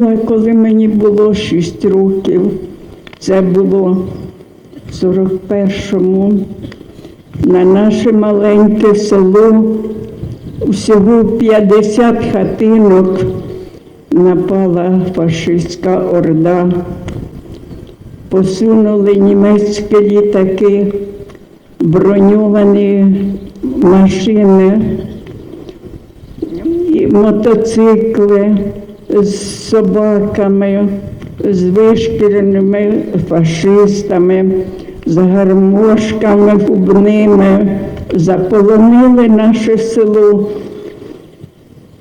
Коли мені було 6 років, це було в 41-му, на наше маленьке село всього 50 хатинок напала фашистська орда. Посунули німецькі літаки, броньовані машини мотоцикли з собаками, з вишкіреними фашистами, з гармошками губними, заполонили наше село,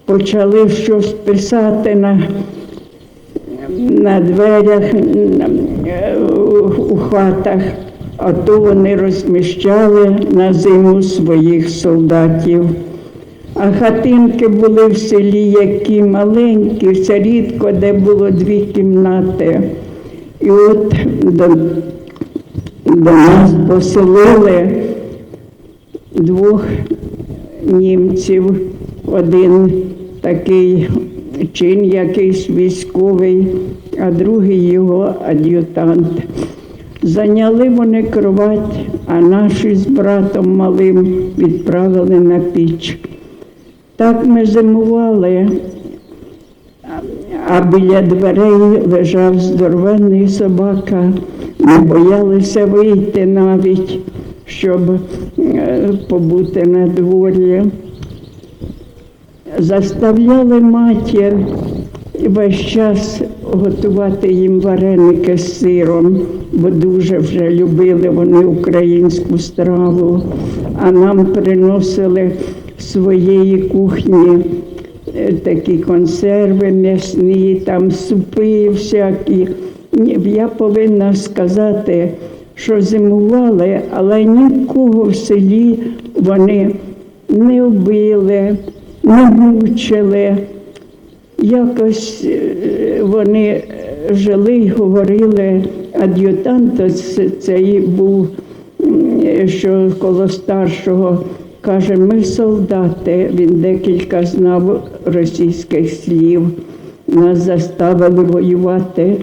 почали щось писати на, на дверях, у хатах, а то вони розміщали на зиму своїх солдатів. А хатинки були в селі які маленькі, це рідко, де було дві кімнати. І от до, до нас поселили двох німців, один такий чин якийсь військовий, а другий його ад'ютант. Зайняли вони кровать, а наші з братом малим відправили на піч. Так ми зимували, а біля дверей лежав здоровенний собака. Ми боялися вийти навіть, щоб е, побути на дворі. Заставляли матір весь час готувати їм вареники з сиром, бо дуже вже любили вони українську страву, а нам приносили своєї кухні е, такі консерви м'ясні, там супи всякі. Я повинна сказати, що зимували, але нікого в селі вони не вбили, не мучили. Якось е, вони жили й говорили, ад'ютант це- цей був, що коло старшого, каже, ми солдати, він декілька знав російських слів. Нас заставили воювати